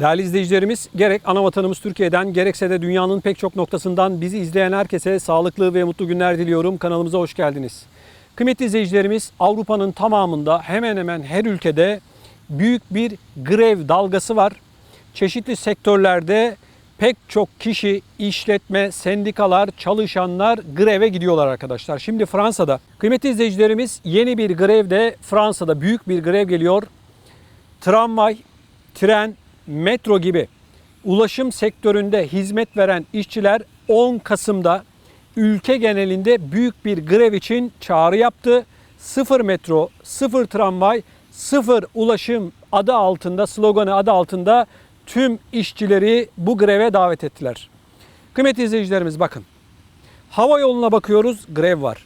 Değerli izleyicilerimiz, gerek ana vatanımız Türkiye'den gerekse de dünyanın pek çok noktasından bizi izleyen herkese sağlıklı ve mutlu günler diliyorum. Kanalımıza hoş geldiniz. Kıymetli izleyicilerimiz, Avrupa'nın tamamında hemen hemen her ülkede büyük bir grev dalgası var. Çeşitli sektörlerde pek çok kişi, işletme, sendikalar, çalışanlar greve gidiyorlar arkadaşlar. Şimdi Fransa'da, kıymetli izleyicilerimiz yeni bir grev de Fransa'da büyük bir grev geliyor tramvay, tren, metro gibi ulaşım sektöründe hizmet veren işçiler 10 Kasım'da ülke genelinde büyük bir grev için çağrı yaptı. Sıfır metro, sıfır tramvay, sıfır ulaşım adı altında, sloganı adı altında tüm işçileri bu greve davet ettiler. Kıymetli izleyicilerimiz bakın. Hava yoluna bakıyoruz, grev var.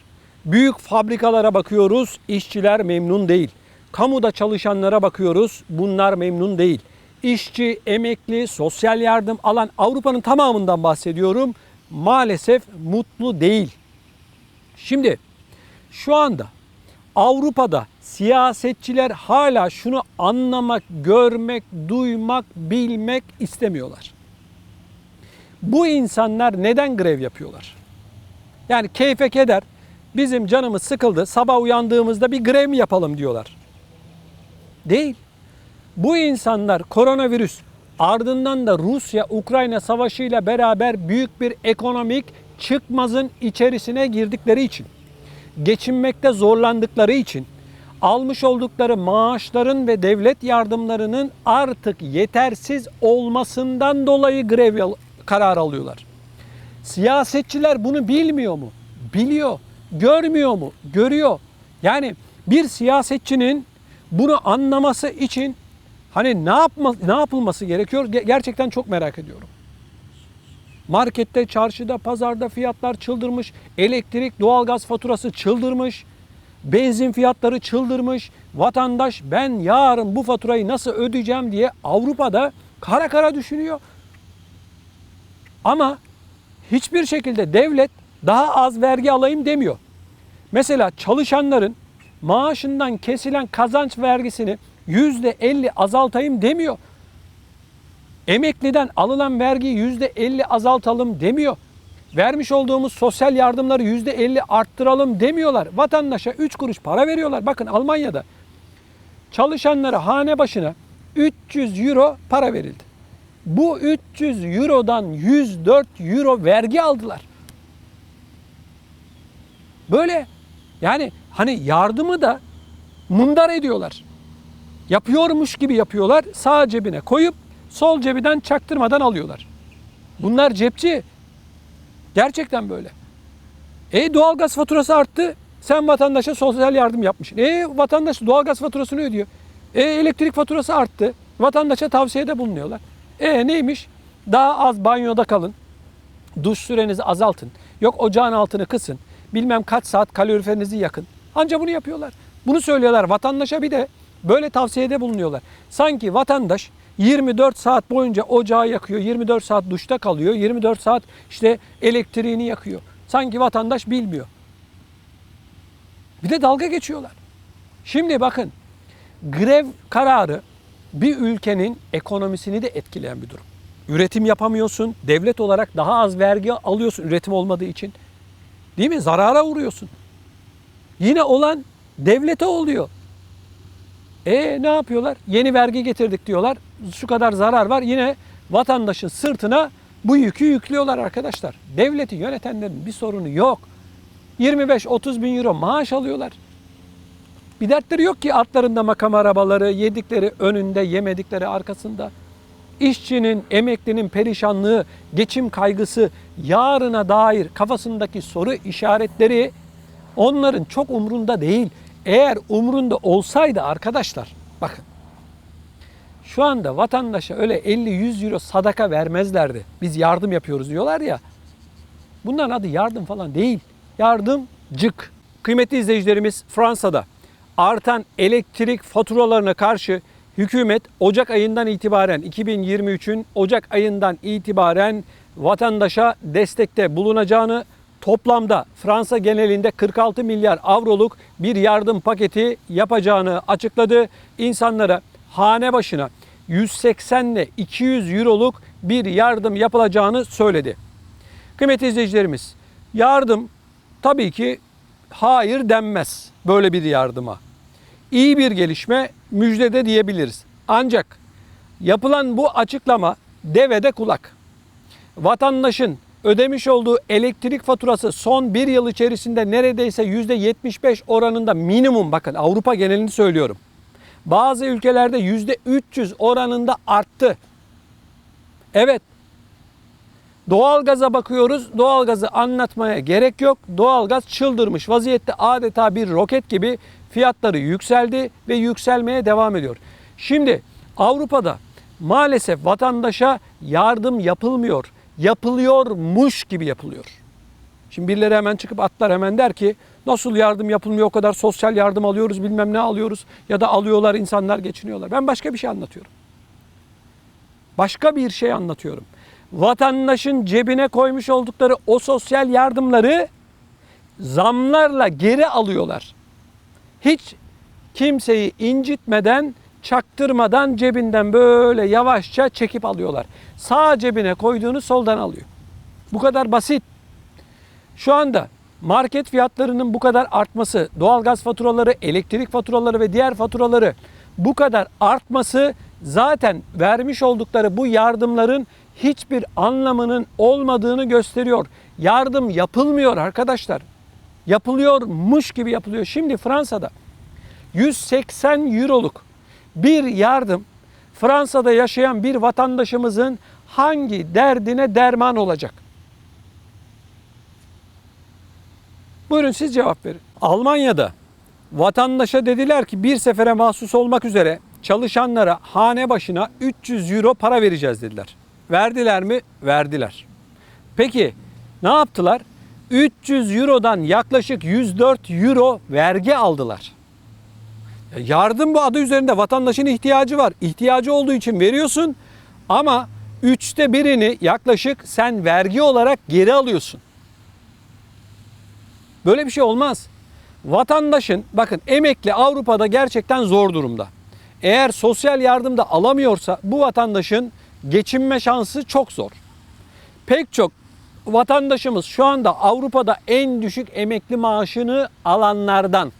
Büyük fabrikalara bakıyoruz, işçiler memnun değil. Kamuda çalışanlara bakıyoruz, bunlar memnun değil. İşçi, emekli, sosyal yardım alan Avrupa'nın tamamından bahsediyorum. Maalesef mutlu değil. Şimdi şu anda Avrupa'da siyasetçiler hala şunu anlamak, görmek, duymak, bilmek istemiyorlar. Bu insanlar neden grev yapıyorlar? Yani keyfe keder, bizim canımız sıkıldı, sabah uyandığımızda bir grev mi yapalım diyorlar. Değil. Bu insanlar koronavirüs ardından da Rusya-Ukrayna savaşıyla beraber büyük bir ekonomik çıkmazın içerisine girdikleri için, geçinmekte zorlandıkları için, almış oldukları maaşların ve devlet yardımlarının artık yetersiz olmasından dolayı grev karar alıyorlar. Siyasetçiler bunu bilmiyor mu? Biliyor. Görmüyor mu? Görüyor. Yani bir siyasetçinin bunu anlaması için hani ne yapma, ne yapılması gerekiyor? Ge- Gerçekten çok merak ediyorum. Markette, çarşıda, pazarda fiyatlar çıldırmış. Elektrik, doğalgaz faturası çıldırmış. Benzin fiyatları çıldırmış. Vatandaş ben yarın bu faturayı nasıl ödeyeceğim diye Avrupa'da kara kara düşünüyor. Ama hiçbir şekilde devlet daha az vergi alayım demiyor. Mesela çalışanların maaşından kesilen kazanç vergisini %50 azaltayım demiyor. Emekliden alınan vergiyi %50 azaltalım demiyor. Vermiş olduğumuz sosyal yardımları %50 arttıralım demiyorlar. Vatandaşa 3 kuruş para veriyorlar. Bakın Almanya'da çalışanlara hane başına 300 euro para verildi. Bu 300 eurodan 104 euro vergi aldılar. Böyle yani hani yardımı da mundar ediyorlar. Yapıyormuş gibi yapıyorlar. Sağ cebine koyup sol cebinden çaktırmadan alıyorlar. Bunlar cepçi. Gerçekten böyle. E doğalgaz faturası arttı. Sen vatandaşa sosyal yardım yapmışsın. E vatandaş doğalgaz faturasını ödüyor. E elektrik faturası arttı. Vatandaşa tavsiyede bulunuyorlar. E neymiş? Daha az banyoda kalın. Duş sürenizi azaltın. Yok ocağın altını kısın. Bilmem kaç saat kaloriferinizi yakın. Anca bunu yapıyorlar. Bunu söylüyorlar vatandaşa bir de böyle tavsiyede bulunuyorlar. Sanki vatandaş 24 saat boyunca ocağı yakıyor, 24 saat duşta kalıyor, 24 saat işte elektriğini yakıyor. Sanki vatandaş bilmiyor. Bir de dalga geçiyorlar. Şimdi bakın grev kararı bir ülkenin ekonomisini de etkileyen bir durum. Üretim yapamıyorsun. Devlet olarak daha az vergi alıyorsun üretim olmadığı için. Değil mi? Zarara uğruyorsun. Yine olan devlete oluyor. E ne yapıyorlar? Yeni vergi getirdik diyorlar. Şu kadar zarar var. Yine vatandaşın sırtına bu yükü yüklüyorlar arkadaşlar. Devleti yönetenlerin bir sorunu yok. 25-30 bin euro maaş alıyorlar. Bir dertleri yok ki altlarında makam arabaları, yedikleri önünde, yemedikleri arkasında. İşçinin, emeklinin perişanlığı, geçim kaygısı, yarına dair kafasındaki soru işaretleri onların çok umrunda değil. Eğer umrunda olsaydı arkadaşlar, bakın. Şu anda vatandaşa öyle 50-100 euro sadaka vermezlerdi. Biz yardım yapıyoruz diyorlar ya. Bunların adı yardım falan değil. Yardımcık. Kıymetli izleyicilerimiz Fransa'da artan elektrik faturalarına karşı hükümet Ocak ayından itibaren 2023'ün Ocak ayından itibaren vatandaşa destekte bulunacağını, toplamda Fransa genelinde 46 milyar avroluk bir yardım paketi yapacağını açıkladı. İnsanlara hane başına 180 ile 200 euroluk bir yardım yapılacağını söyledi. Kıymetli izleyicilerimiz, yardım tabii ki hayır denmez böyle bir yardıma. İyi bir gelişme müjdede diyebiliriz. Ancak yapılan bu açıklama devede kulak. Vatandaşın ödemiş olduğu elektrik faturası son bir yıl içerisinde neredeyse %75 oranında minimum bakın Avrupa genelini söylüyorum. Bazı ülkelerde %300 oranında arttı. Evet Doğalgaza bakıyoruz. Doğalgazı anlatmaya gerek yok. Doğalgaz çıldırmış vaziyette adeta bir roket gibi fiyatları yükseldi ve yükselmeye devam ediyor. Şimdi Avrupa'da maalesef vatandaşa yardım yapılmıyor. Yapılıyormuş gibi yapılıyor. Şimdi birileri hemen çıkıp atlar hemen der ki nasıl yardım yapılmıyor o kadar sosyal yardım alıyoruz bilmem ne alıyoruz ya da alıyorlar insanlar geçiniyorlar. Ben başka bir şey anlatıyorum. Başka bir şey anlatıyorum vatandaşın cebine koymuş oldukları o sosyal yardımları zamlarla geri alıyorlar. Hiç kimseyi incitmeden, çaktırmadan cebinden böyle yavaşça çekip alıyorlar. Sağ cebine koyduğunu soldan alıyor. Bu kadar basit. Şu anda market fiyatlarının bu kadar artması, doğalgaz faturaları, elektrik faturaları ve diğer faturaları bu kadar artması zaten vermiş oldukları bu yardımların hiçbir anlamının olmadığını gösteriyor. Yardım yapılmıyor arkadaşlar. Yapılıyormuş gibi yapılıyor. Şimdi Fransa'da 180 euroluk bir yardım Fransa'da yaşayan bir vatandaşımızın hangi derdine derman olacak? Buyurun siz cevap verin. Almanya'da vatandaşa dediler ki bir sefere mahsus olmak üzere çalışanlara hane başına 300 euro para vereceğiz dediler. Verdiler mi? Verdiler. Peki ne yaptılar? 300 Euro'dan yaklaşık 104 Euro vergi aldılar. Yardım bu adı üzerinde vatandaşın ihtiyacı var. İhtiyacı olduğu için veriyorsun ama üçte birini yaklaşık sen vergi olarak geri alıyorsun. Böyle bir şey olmaz. Vatandaşın bakın emekli Avrupa'da gerçekten zor durumda. Eğer sosyal yardım da alamıyorsa bu vatandaşın geçinme şansı çok zor. Pek çok vatandaşımız şu anda Avrupa'da en düşük emekli maaşını alanlardan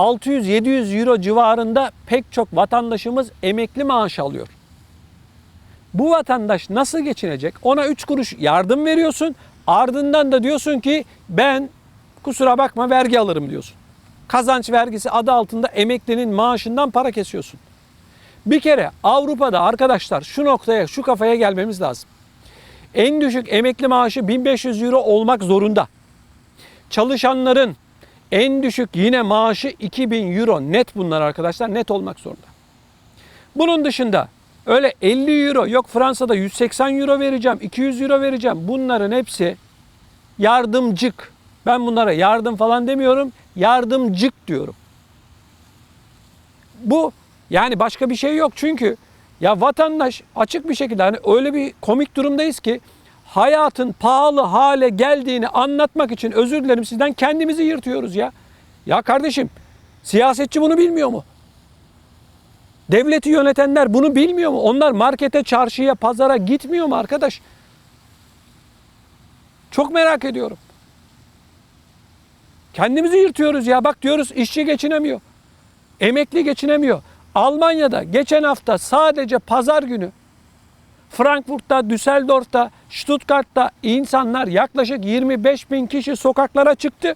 600-700 euro civarında pek çok vatandaşımız emekli maaş alıyor. Bu vatandaş nasıl geçinecek? Ona 3 kuruş yardım veriyorsun. Ardından da diyorsun ki ben kusura bakma vergi alırım diyorsun. Kazanç vergisi adı altında emeklinin maaşından para kesiyorsun. Bir kere Avrupa'da arkadaşlar şu noktaya, şu kafaya gelmemiz lazım. En düşük emekli maaşı 1500 euro olmak zorunda. Çalışanların en düşük yine maaşı 2000 euro net bunlar arkadaşlar net olmak zorunda. Bunun dışında öyle 50 euro yok Fransa'da 180 euro vereceğim 200 euro vereceğim bunların hepsi yardımcık. Ben bunlara yardım falan demiyorum yardımcık diyorum. Bu yani başka bir şey yok çünkü ya vatandaş açık bir şekilde hani öyle bir komik durumdayız ki hayatın pahalı hale geldiğini anlatmak için özür dilerim sizden kendimizi yırtıyoruz ya. Ya kardeşim siyasetçi bunu bilmiyor mu? Devleti yönetenler bunu bilmiyor mu? Onlar markete, çarşıya, pazara gitmiyor mu arkadaş? Çok merak ediyorum. Kendimizi yırtıyoruz ya. Bak diyoruz işçi geçinemiyor. Emekli geçinemiyor. Almanya'da geçen hafta sadece pazar günü Frankfurt'ta, Düsseldorf'ta, Stuttgart'ta insanlar yaklaşık 25 bin kişi sokaklara çıktı.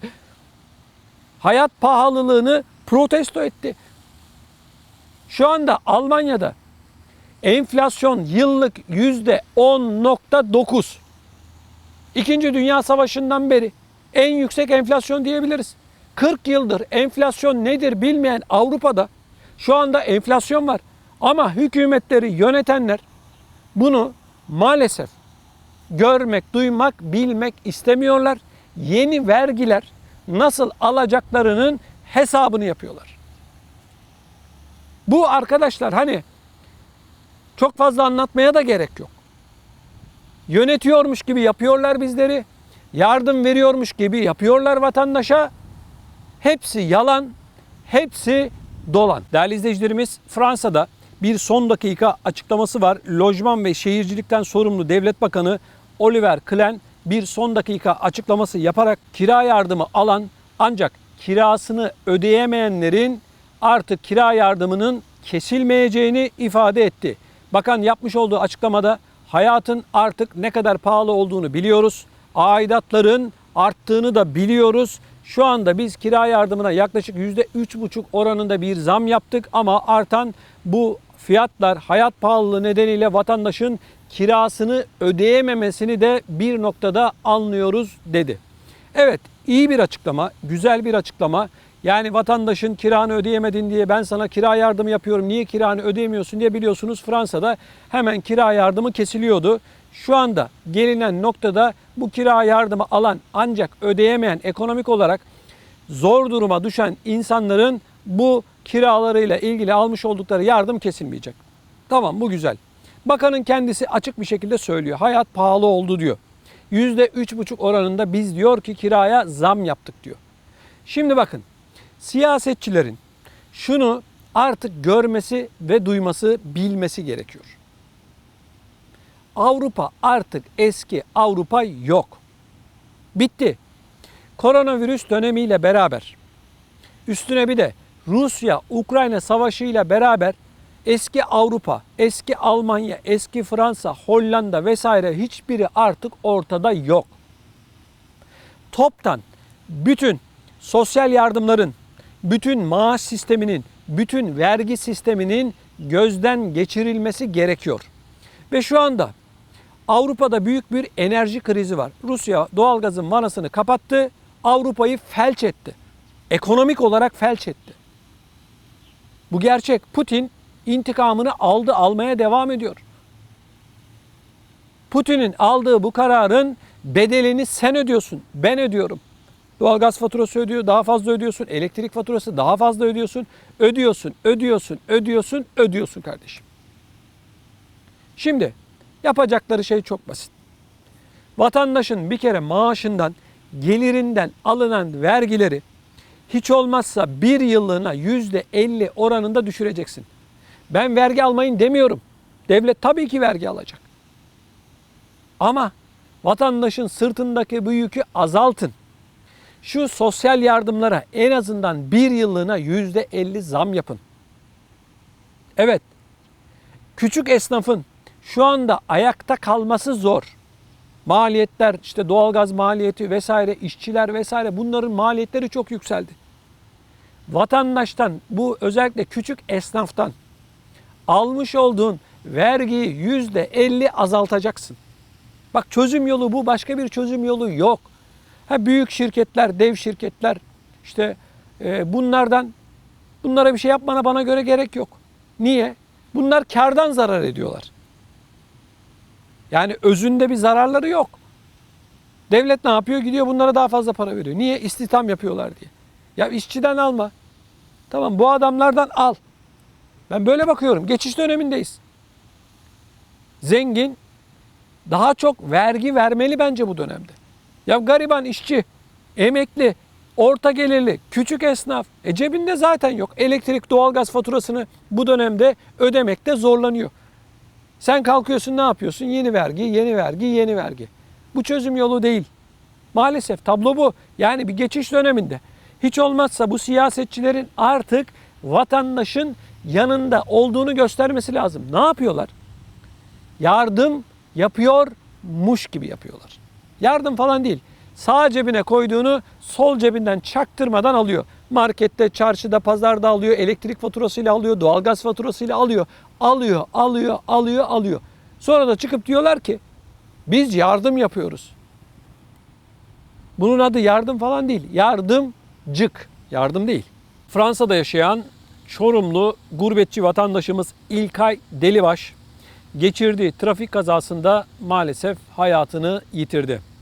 Hayat pahalılığını protesto etti. Şu anda Almanya'da enflasyon yıllık yüzde 10.9. İkinci Dünya Savaşı'ndan beri en yüksek enflasyon diyebiliriz. 40 yıldır enflasyon nedir bilmeyen Avrupa'da şu anda enflasyon var. Ama hükümetleri yönetenler bunu maalesef görmek, duymak, bilmek istemiyorlar. Yeni vergiler nasıl alacaklarının hesabını yapıyorlar. Bu arkadaşlar hani çok fazla anlatmaya da gerek yok. Yönetiyormuş gibi yapıyorlar bizleri. yardım veriyormuş gibi yapıyorlar vatandaşa. Hepsi yalan, hepsi dolan. Değerli izleyicilerimiz Fransa'da bir son dakika açıklaması var. Lojman ve Şehircilikten sorumlu Devlet Bakanı Oliver Klein bir son dakika açıklaması yaparak kira yardımı alan ancak kirasını ödeyemeyenlerin artık kira yardımının kesilmeyeceğini ifade etti. Bakan yapmış olduğu açıklamada hayatın artık ne kadar pahalı olduğunu biliyoruz. Aidatların arttığını da biliyoruz. Şu anda biz kira yardımına yaklaşık %3,5 oranında bir zam yaptık ama artan bu fiyatlar hayat pahalılığı nedeniyle vatandaşın kirasını ödeyememesini de bir noktada anlıyoruz dedi. Evet iyi bir açıklama, güzel bir açıklama. Yani vatandaşın kiranı ödeyemedin diye ben sana kira yardımı yapıyorum. Niye kiranı ödeyemiyorsun diye biliyorsunuz Fransa'da hemen kira yardımı kesiliyordu. Şu anda gelinen noktada bu kira yardımı alan ancak ödeyemeyen ekonomik olarak zor duruma düşen insanların bu kiralarıyla ilgili almış oldukları yardım kesilmeyecek. Tamam bu güzel. Bakanın kendisi açık bir şekilde söylüyor. Hayat pahalı oldu diyor. %3,5 oranında biz diyor ki kiraya zam yaptık diyor. Şimdi bakın siyasetçilerin şunu artık görmesi ve duyması, bilmesi gerekiyor. Avrupa artık eski Avrupa yok. Bitti. Koronavirüs dönemiyle beraber üstüne bir de Rusya-Ukrayna savaşıyla beraber eski Avrupa, eski Almanya, eski Fransa, Hollanda vesaire hiçbiri artık ortada yok. Toptan bütün sosyal yardımların, bütün maaş sisteminin, bütün vergi sisteminin gözden geçirilmesi gerekiyor. Ve şu anda Avrupa'da büyük bir enerji krizi var. Rusya doğalgazın vanasını kapattı, Avrupa'yı felç etti. Ekonomik olarak felç etti. Bu gerçek. Putin intikamını aldı, almaya devam ediyor. Putin'in aldığı bu kararın bedelini sen ödüyorsun, ben ödüyorum. Doğalgaz faturası ödüyor, daha fazla ödüyorsun. Elektrik faturası daha fazla ödüyorsun. Ödüyorsun, ödüyorsun, ödüyorsun, ödüyorsun kardeşim. Şimdi yapacakları şey çok basit. Vatandaşın bir kere maaşından, gelirinden alınan vergileri hiç olmazsa bir yıllığına yüzde elli oranında düşüreceksin. Ben vergi almayın demiyorum. Devlet tabii ki vergi alacak. Ama vatandaşın sırtındaki bu yükü azaltın. Şu sosyal yardımlara en azından bir yıllığına yüzde elli zam yapın. Evet, küçük esnafın şu anda ayakta kalması zor. Maliyetler, işte doğalgaz maliyeti vesaire, işçiler vesaire bunların maliyetleri çok yükseldi. Vatandaştan, bu özellikle küçük esnaftan almış olduğun vergiyi yüzde elli azaltacaksın. Bak çözüm yolu bu, başka bir çözüm yolu yok. Ha büyük şirketler, dev şirketler işte e, bunlardan bunlara bir şey yapmana bana göre gerek yok. Niye? Bunlar kardan zarar ediyorlar. Yani özünde bir zararları yok. Devlet ne yapıyor? Gidiyor bunlara daha fazla para veriyor. Niye? İstihdam yapıyorlar diye. Ya işçiden alma. Tamam bu adamlardan al. Ben böyle bakıyorum. Geçiş dönemindeyiz. Zengin daha çok vergi vermeli bence bu dönemde. Ya gariban işçi, emekli, orta gelirli, küçük esnaf e cebinde zaten yok. Elektrik, doğalgaz faturasını bu dönemde ödemekte zorlanıyor. Sen kalkıyorsun ne yapıyorsun? Yeni vergi, yeni vergi, yeni vergi. Bu çözüm yolu değil. Maalesef tablo bu. Yani bir geçiş döneminde. Hiç olmazsa bu siyasetçilerin artık vatandaşın yanında olduğunu göstermesi lazım. Ne yapıyorlar? Yardım yapıyormuş gibi yapıyorlar. Yardım falan değil. Sağ cebine koyduğunu sol cebinden çaktırmadan alıyor. Markette, çarşıda, pazarda alıyor, elektrik faturasıyla alıyor, doğalgaz faturasıyla alıyor. Alıyor, alıyor, alıyor, alıyor. Sonra da çıkıp diyorlar ki biz yardım yapıyoruz. Bunun adı yardım falan değil. Yardımcık. Yardım değil. Fransa'da yaşayan Çorumlu gurbetçi vatandaşımız İlkay Delibaş geçirdiği trafik kazasında maalesef hayatını yitirdi.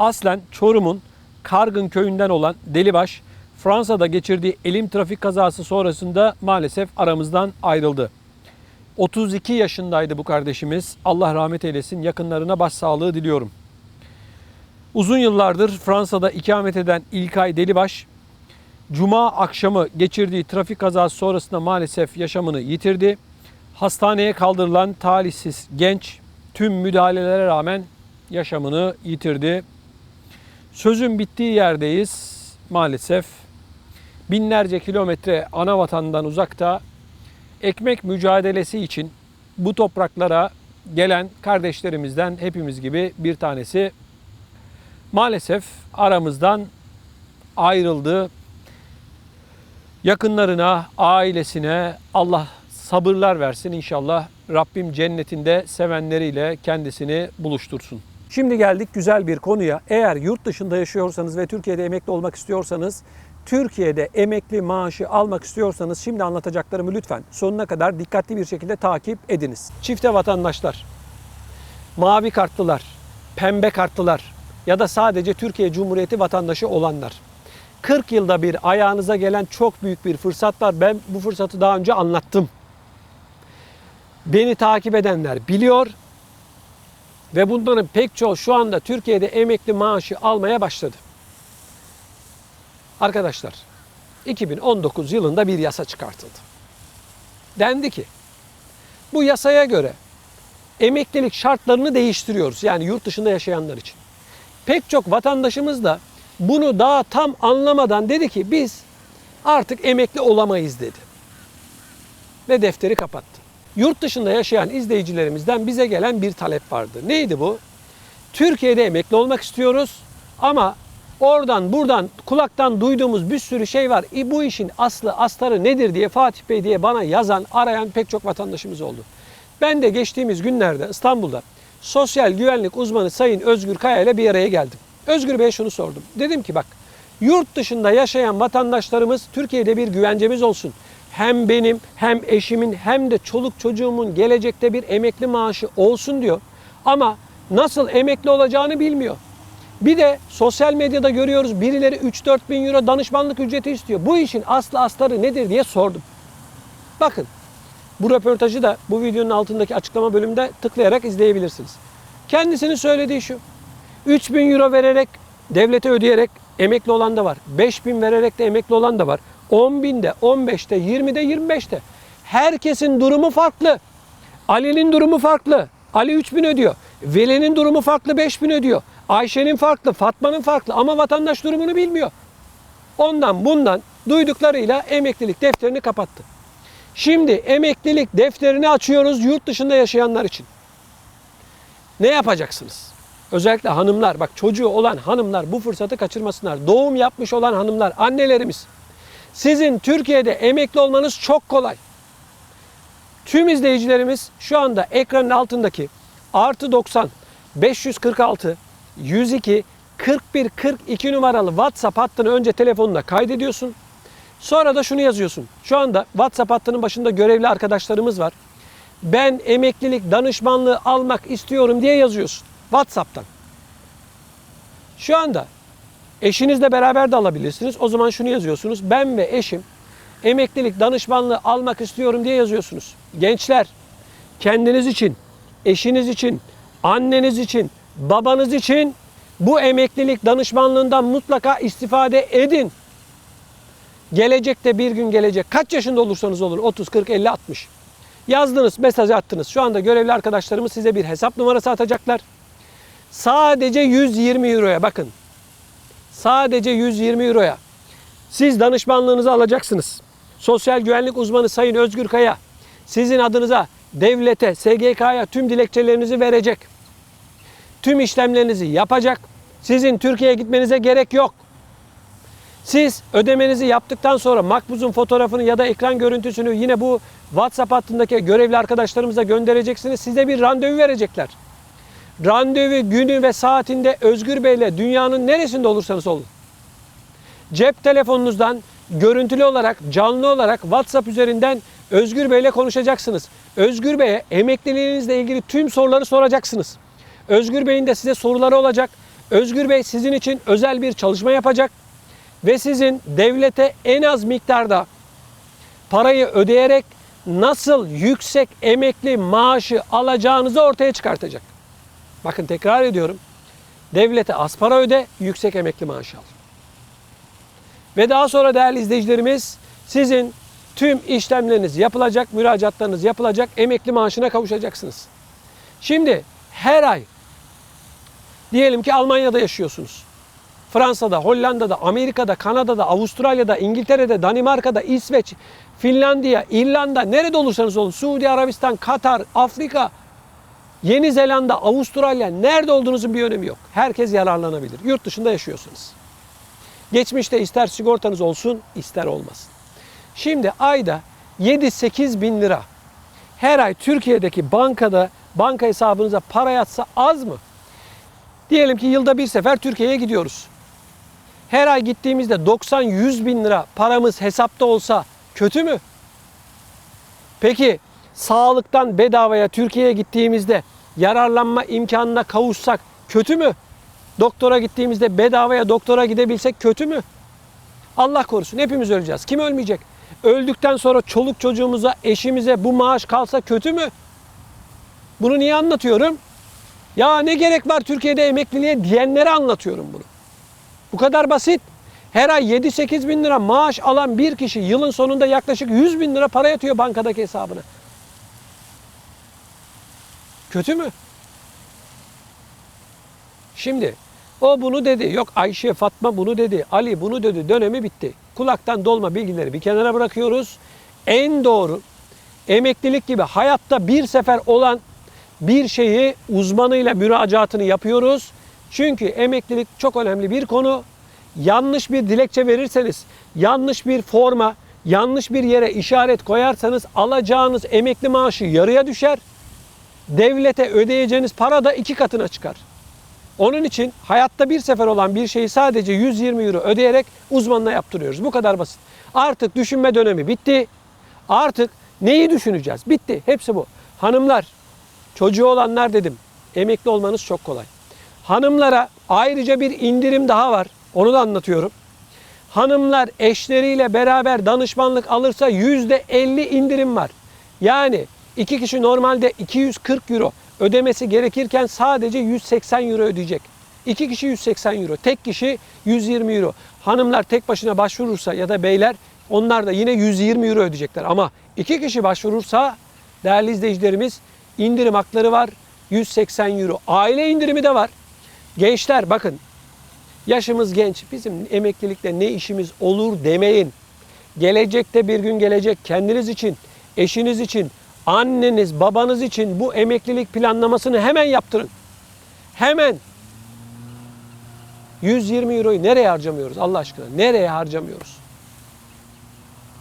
Aslen Çorum'un Kargın köyünden olan Delibaş, Fransa'da geçirdiği elim trafik kazası sonrasında maalesef aramızdan ayrıldı. 32 yaşındaydı bu kardeşimiz. Allah rahmet eylesin. Yakınlarına başsağlığı diliyorum. Uzun yıllardır Fransa'da ikamet eden İlkay Delibaş, Cuma akşamı geçirdiği trafik kazası sonrasında maalesef yaşamını yitirdi. Hastaneye kaldırılan talihsiz genç tüm müdahalelere rağmen yaşamını yitirdi. Sözün bittiği yerdeyiz maalesef. Binlerce kilometre ana vatandan uzakta ekmek mücadelesi için bu topraklara gelen kardeşlerimizden hepimiz gibi bir tanesi maalesef aramızdan ayrıldı. Yakınlarına, ailesine Allah sabırlar versin inşallah. Rabbim cennetinde sevenleriyle kendisini buluştursun. Şimdi geldik güzel bir konuya. Eğer yurt dışında yaşıyorsanız ve Türkiye'de emekli olmak istiyorsanız, Türkiye'de emekli maaşı almak istiyorsanız şimdi anlatacaklarımı lütfen sonuna kadar dikkatli bir şekilde takip ediniz. Çifte vatandaşlar, mavi kartlılar, pembe kartlılar ya da sadece Türkiye Cumhuriyeti vatandaşı olanlar. 40 yılda bir ayağınıza gelen çok büyük bir fırsat var. Ben bu fırsatı daha önce anlattım. Beni takip edenler biliyor ve bunların pek çoğu şu anda Türkiye'de emekli maaşı almaya başladı. Arkadaşlar 2019 yılında bir yasa çıkartıldı. Dendi ki bu yasaya göre emeklilik şartlarını değiştiriyoruz. Yani yurt dışında yaşayanlar için. Pek çok vatandaşımız da bunu daha tam anlamadan dedi ki biz artık emekli olamayız dedi. Ve defteri kapattı. Yurt dışında yaşayan izleyicilerimizden bize gelen bir talep vardı. Neydi bu? Türkiye'de emekli olmak istiyoruz ama oradan buradan kulaktan duyduğumuz bir sürü şey var. E bu işin aslı astarı nedir diye Fatih Bey diye bana yazan, arayan pek çok vatandaşımız oldu. Ben de geçtiğimiz günlerde İstanbul'da sosyal güvenlik uzmanı Sayın Özgür Kaya ile bir araya geldim. Özgür Bey'e şunu sordum. Dedim ki bak yurt dışında yaşayan vatandaşlarımız Türkiye'de bir güvencemiz olsun. Hem benim hem eşimin hem de çoluk çocuğumun gelecekte bir emekli maaşı olsun diyor. Ama nasıl emekli olacağını bilmiyor. Bir de sosyal medyada görüyoruz birileri 3-4 bin euro danışmanlık ücreti istiyor. Bu işin aslı astarı nedir diye sordum. Bakın bu röportajı da bu videonun altındaki açıklama bölümünde tıklayarak izleyebilirsiniz. Kendisinin söylediği şu. 3 bin euro vererek devlete ödeyerek emekli olan da var. 5 bin vererek de emekli olan da var. 10 binde, 15'te, 20'de, 25'te. Herkesin durumu farklı. Ali'nin durumu farklı. Ali 3 bin ödüyor. Veli'nin durumu farklı 5 bin ödüyor. Ayşe'nin farklı, Fatma'nın farklı ama vatandaş durumunu bilmiyor. Ondan bundan duyduklarıyla emeklilik defterini kapattı. Şimdi emeklilik defterini açıyoruz yurt dışında yaşayanlar için. Ne yapacaksınız? Özellikle hanımlar, bak çocuğu olan hanımlar bu fırsatı kaçırmasınlar. Doğum yapmış olan hanımlar, annelerimiz. Sizin Türkiye'de emekli olmanız çok kolay. Tüm izleyicilerimiz şu anda ekranın altındaki artı 90 546 102 41 42 numaralı WhatsApp hattını önce telefonuna kaydediyorsun. Sonra da şunu yazıyorsun. Şu anda WhatsApp hattının başında görevli arkadaşlarımız var. Ben emeklilik danışmanlığı almak istiyorum diye yazıyorsun. WhatsApp'tan. Şu anda eşinizle beraber de alabilirsiniz. O zaman şunu yazıyorsunuz. Ben ve eşim emeklilik danışmanlığı almak istiyorum diye yazıyorsunuz. Gençler kendiniz için, eşiniz için, anneniz için, babanız için bu emeklilik danışmanlığından mutlaka istifade edin. Gelecekte bir gün gelecek. Kaç yaşında olursanız olun 30, 40, 50, 60. Yazdınız, mesaj attınız. Şu anda görevli arkadaşlarımız size bir hesap numarası atacaklar. Sadece 120 euroya bakın. Sadece 120 euroya. Siz danışmanlığınızı alacaksınız. Sosyal güvenlik uzmanı Sayın Özgür Kaya sizin adınıza devlete, SGK'ya tüm dilekçelerinizi verecek. Tüm işlemlerinizi yapacak. Sizin Türkiye'ye gitmenize gerek yok. Siz ödemenizi yaptıktan sonra makbuzun fotoğrafını ya da ekran görüntüsünü yine bu WhatsApp hattındaki görevli arkadaşlarımıza göndereceksiniz. Size bir randevu verecekler. Randevu günü ve saatinde Özgür Bey'le dünyanın neresinde olursanız olun. Cep telefonunuzdan görüntülü olarak, canlı olarak WhatsApp üzerinden Özgür Bey'le konuşacaksınız. Özgür Bey'e emekliliğinizle ilgili tüm soruları soracaksınız. Özgür Bey'in de size soruları olacak. Özgür Bey sizin için özel bir çalışma yapacak ve sizin devlete en az miktarda parayı ödeyerek nasıl yüksek emekli maaşı alacağınızı ortaya çıkartacak. Bakın tekrar ediyorum. Devlete az öde, yüksek emekli maaşı al. Ve daha sonra değerli izleyicilerimiz sizin tüm işlemleriniz yapılacak, müracaatlarınız yapılacak, emekli maaşına kavuşacaksınız. Şimdi her ay diyelim ki Almanya'da yaşıyorsunuz. Fransa'da, Hollanda'da, Amerika'da, Kanada'da, Avustralya'da, İngiltere'de, Danimarka'da, İsveç, Finlandiya, İrlanda, nerede olursanız olun, Suudi Arabistan, Katar, Afrika, Yeni Zelanda, Avustralya, nerede olduğunuzun bir önemi yok. Herkes yararlanabilir. Yurt dışında yaşıyorsunuz. Geçmişte ister sigortanız olsun, ister olmasın. Şimdi ayda 7-8 bin lira her ay Türkiye'deki bankada, banka hesabınıza para yatsa az mı? Diyelim ki yılda bir sefer Türkiye'ye gidiyoruz. Her ay gittiğimizde 90-100 bin lira paramız hesapta olsa kötü mü? Peki sağlıktan bedavaya Türkiye'ye gittiğimizde yararlanma imkanına kavuşsak kötü mü? Doktora gittiğimizde bedavaya doktora gidebilsek kötü mü? Allah korusun hepimiz öleceğiz. Kim ölmeyecek? Öldükten sonra çoluk çocuğumuza, eşimize bu maaş kalsa kötü mü? Bunu niye anlatıyorum? Ya ne gerek var Türkiye'de emekliliğe diyenlere anlatıyorum bunu. Bu kadar basit. Her ay 7-8 bin lira maaş alan bir kişi yılın sonunda yaklaşık 100 bin lira para yatıyor bankadaki hesabına. Kötü mü? Şimdi o bunu dedi. Yok Ayşe, Fatma bunu dedi. Ali bunu dedi. Dönemi bitti. Kulaktan dolma bilgileri bir kenara bırakıyoruz. En doğru emeklilik gibi hayatta bir sefer olan bir şeyi uzmanıyla müracaatını yapıyoruz. Çünkü emeklilik çok önemli bir konu. Yanlış bir dilekçe verirseniz, yanlış bir forma, yanlış bir yere işaret koyarsanız alacağınız emekli maaşı yarıya düşer. Devlete ödeyeceğiniz para da iki katına çıkar. Onun için hayatta bir sefer olan bir şeyi sadece 120 euro ödeyerek uzmanına yaptırıyoruz. Bu kadar basit. Artık düşünme dönemi bitti. Artık neyi düşüneceğiz? Bitti. Hepsi bu. Hanımlar, çocuğu olanlar dedim. Emekli olmanız çok kolay. Hanımlara ayrıca bir indirim daha var. Onu da anlatıyorum. Hanımlar eşleriyle beraber danışmanlık alırsa %50 indirim var. Yani iki kişi normalde 240 euro ödemesi gerekirken sadece 180 euro ödeyecek. İki kişi 180 euro, tek kişi 120 euro. Hanımlar tek başına başvurursa ya da beyler onlar da yine 120 euro ödeyecekler. Ama iki kişi başvurursa değerli izleyicilerimiz indirim hakları var 180 euro. Aile indirimi de var. Gençler bakın yaşımız genç bizim emeklilikte ne işimiz olur demeyin. Gelecekte bir gün gelecek kendiniz için, eşiniz için, anneniz, babanız için bu emeklilik planlamasını hemen yaptırın. Hemen. 120 euroyu nereye harcamıyoruz Allah aşkına? Nereye harcamıyoruz?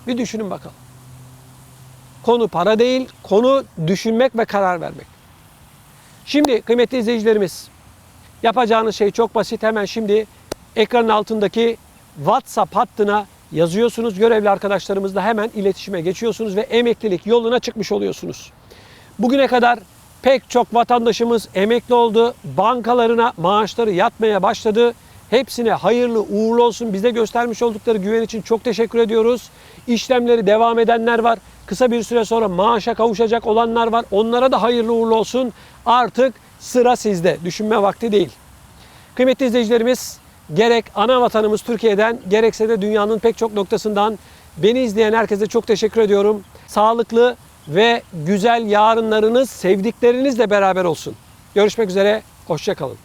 Bir düşünün bakalım. Konu para değil, konu düşünmek ve karar vermek. Şimdi kıymetli izleyicilerimiz, yapacağınız şey çok basit. Hemen şimdi ekranın altındaki WhatsApp hattına yazıyorsunuz. Görevli arkadaşlarımızla hemen iletişime geçiyorsunuz ve emeklilik yoluna çıkmış oluyorsunuz. Bugüne kadar pek çok vatandaşımız emekli oldu. Bankalarına maaşları yatmaya başladı. Hepsine hayırlı uğurlu olsun. Bize göstermiş oldukları güven için çok teşekkür ediyoruz. İşlemleri devam edenler var. Kısa bir süre sonra maaşa kavuşacak olanlar var. Onlara da hayırlı uğurlu olsun. Artık sıra sizde. Düşünme vakti değil. Kıymetli izleyicilerimiz, gerek ana vatanımız Türkiye'den gerekse de dünyanın pek çok noktasından beni izleyen herkese çok teşekkür ediyorum. Sağlıklı ve güzel yarınlarınız sevdiklerinizle beraber olsun. Görüşmek üzere, hoşçakalın.